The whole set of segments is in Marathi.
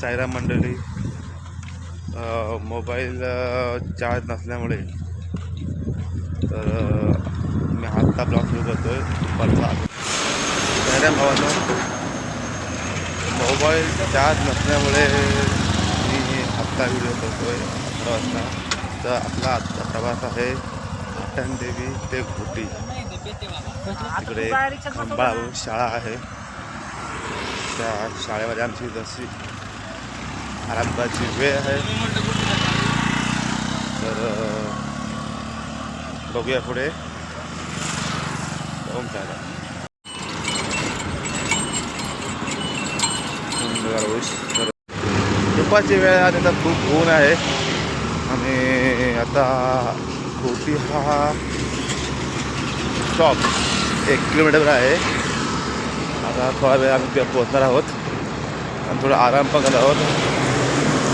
सायरा मंडळी मोबाईल चार्ज नसल्यामुळे तर मी आत्ता ब्लॉग सुरू करतोय. दुपारचा सायराम भावानं मोबाईल चार्ज नसल्यामुळे मी आत्ता व्हिडिओ करतो अकरा वाजता तर आपला आत्ता प्रवास आहे देवी ते घोटी. तिकडे खंबाळावरून शाळा आहे. त्या शाळेमध्ये आमची जशी आरामदाची वेळ आहे. तर बघूया पुढे. ओम सायरा तर दुपारची वेळ आहे आणि आता खूप ऊन आहे. आणि आता कोटी हा स्टॉप एक किलोमीटर आहे. आता थोडा वेळ आम्ही पोहोचणार आहोत. आणि थोडा आराम पण करणार आहोत.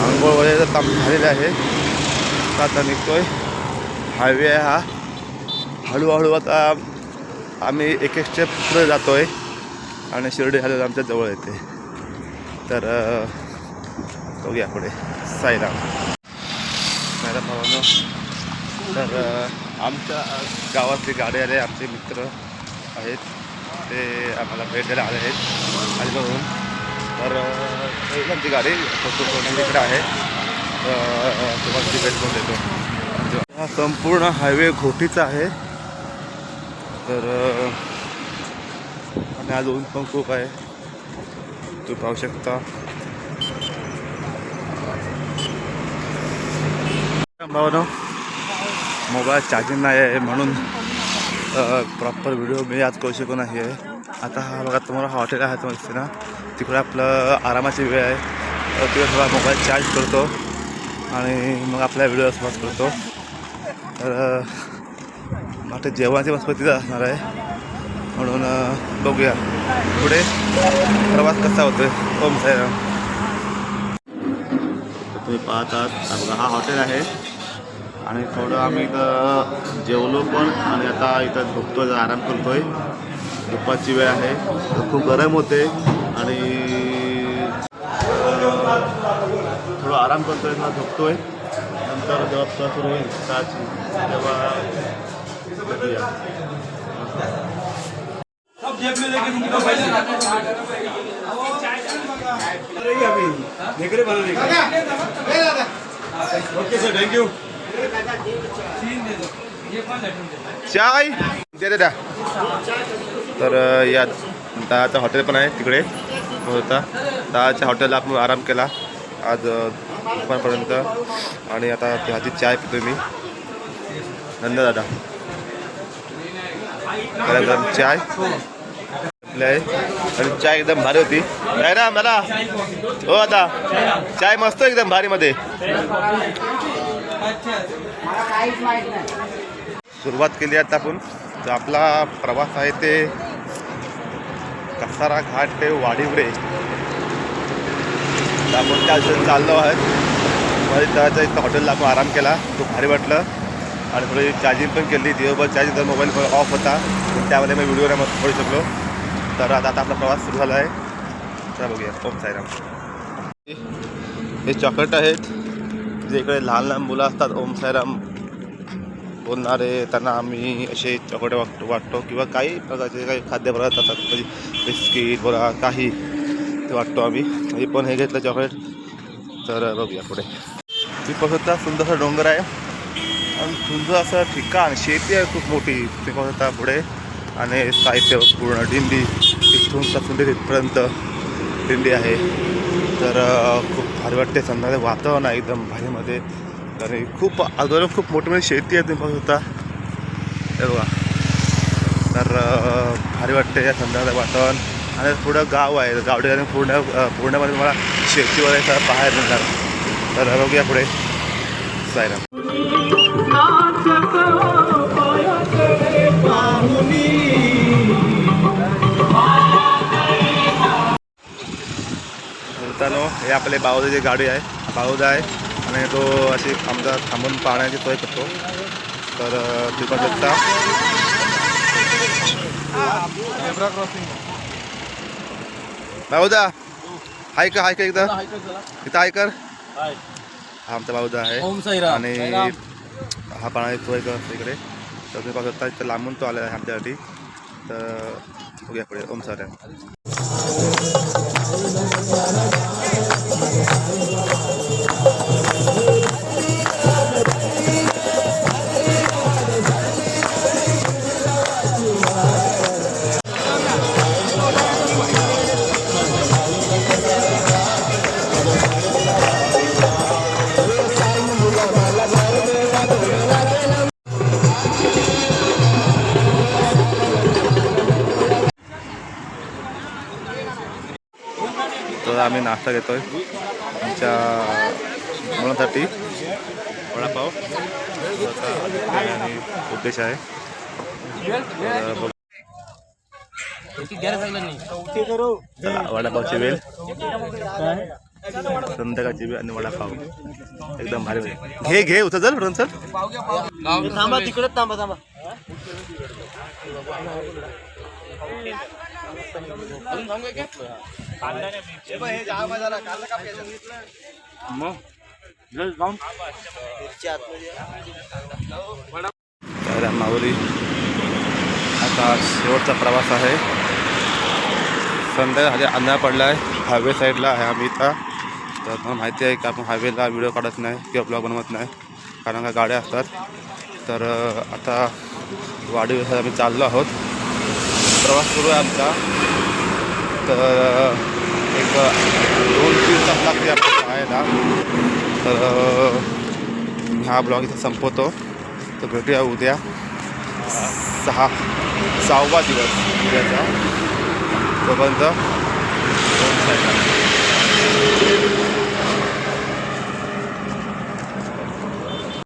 आंघोळ वगैरे काम झालेलं आहे. आता निघतोय. हायवे आहे हा. हळूहळू आता आम्ही एक एक स्टेप पुढे जातो आहे आणि शिर्डी झालेलं आमच्या जवळ येते. तर बघूया पुढे. साईराम. साईराम भावानं. तर आमच्या गावातली गाडी आले. आमचे मित्र आहेत. ते आम्हाला भेट द्यायला आले आहेत. आणि बघून तर अ, आमची गाडी इकडे आहे. तुम्हाला ती भेट देतो. म्हणजे हा संपूर्ण हायवे घोटीचा आहे. तर आणि आज ऊन पण खूप आहे. तू पाहू शकता. भावनो मोबाईल चार्जिंग नाही आहे म्हणून प्रॉपर व्हिडिओ मी आज करू शकू नाही आहे. आता हा बघा तुम्हाला हॉटेल आहे तुम्हाला दिसते ना? तिकडे आपलं आरामाची वेळ आहे. तर तिकडे थोडा मोबाईल चार्ज करतो आणि मग आपल्या व्हिडिओ सुरुवात करतो. तर अ, आता जेवणाची मस्त तिथं असणार आहे. म्हणून बघूया. पुढे प्रवास कसा होतोय? ओम साईराम. तुम्ही पाहतात हा हा हॉटेल आहे. आणि थोडं आम्ही इथं जेवलो पण आणि आता इथं झोपतोय जरा आराम करतोय. दुपारची वेळ आहे. खूप गरम होते. आणि थोडं आराम करतोय थोडा झोपतोय. नंतर जेव्हा सुरू होईल सकाळची तेव्हा ओके सर थैंक यू चाय. दे तर या दहाचं हॉटेल पण आहे तिकडे. होता. दहाच्या हॉटेलला आपण आराम केला. आज दुपारपर्यंत. आणि आता हाती चाय पितो मी. धन्य दादा. गरम गरम चाय. आणि चाय एकदम भारी होती. नाही ना मला हो आता. चाय मस्त एकदम भारीमध्ये सुरुवात केली आता आपण. आपला प्रवास आहे ते कसारा घाट ते वाडीवडे तर आपण त्या दिवशी चाललो आहेत. मध्ये त्याच्या इथं हॉटेलला आपण आराम केला. खूप भारी वाटलं. आणि थोडी चार्जिंग पण केली. दिवसभर चार्जिंग तर मोबाईल पण ऑफ होता. पण त्यामध्ये मी व्हिडिओ नाही मस्त पडू शकलो. तर आता आता आपला प्रवास सुरू झाला आहे. चला बघूया. ओम साईराम. हे चॉकलेट आहेत. जे इकडे लहान लहान मुलं असतात ओम साईराम. बोलणारे त्यांना आम्ही असे चॉकलेट वाटतो वाटतो किंवा काही प्रकारचे काही खाद्यपदार्थ असतात म्हणजे बिस्किट बोला काही ते वाटतो आम्ही. हे पण हे घेतलं चॉकलेट. तर बघूया पुढे. ती पाहता सुंदरसा डोंगर आहे. आणि सुंदर असं ठिकाण शेती आहे खूप मोठी. ते पुढे. आणि साहित्य पूर्ण दिंडी. इथून पासून ते तिथपर्यंत दिंडी आहे. तर खूप भारी वाटते. संध्याकाळी वातावरण आहे एकदम भारीमध्ये. आणि खूप आजूबाजूला खूप मोठी मोठी शेती आहे तुम्ही पाहू हे बघा. तर भारी वाटते या संध्याकाळी वातावरण. आणि पुढं गाव आहे. गाव ठिकाणी पूर्ण पूर्णमध्ये मला शेती वगैरे सगळं पाहायला मिळणार तर बघूया पुढे. सायराम मित्रांनो हे आपले बावदाची गाडी आहे. बावदा आहे. आणि तो अशी आमचा थांबून पाहण्याची सोय करतो. तर तुम्ही पाहू शकता बावदा हाय कर हाय कर एकदा इथं हाय कर. हा आमचा भाऊजा आहे. आणि हा पाणा येतो एक इकडे. तर तुम्ही शकता इथं लांबून तो आलेला आहे आमच्यासाठी. तर बघूया पुढे. ओम साऱ्या तर आम्ही नाश्ता घेतो आहे आमच्या मुलांसाठी. वडापाव आणि उद्देश आहे. चला, वडापावची वेल संध्याकाळची वेळ आणि वडापाव. एकदम भारी वेळ. घे घे उतर चल सर थांबा तिकडे थांबा थांबा. तर माहुली आता शेवटचा प्रवास आहे. संध्याकाळी अंधार पडला आहे हायवे साईडला आहे आम्ही इथं. तर तुम्हाला माहिती आहे की आपण हायवेला व्हिडिओ काढत नाही किंवा ब्लॉग बनवत नाही कारण का गाड्या असतात. तर आता वाढीव आम्ही चाललो आहोत. प्रवास सुरू आहे आमचा. तर एक दोन तीन तास लागते आपल्याला जायला तर मी हा ब्लॉग इथं संपवतो. तर भेटूया उद्या. सहा सहावा दिवस उद्याचा. तोपर्यंत दोन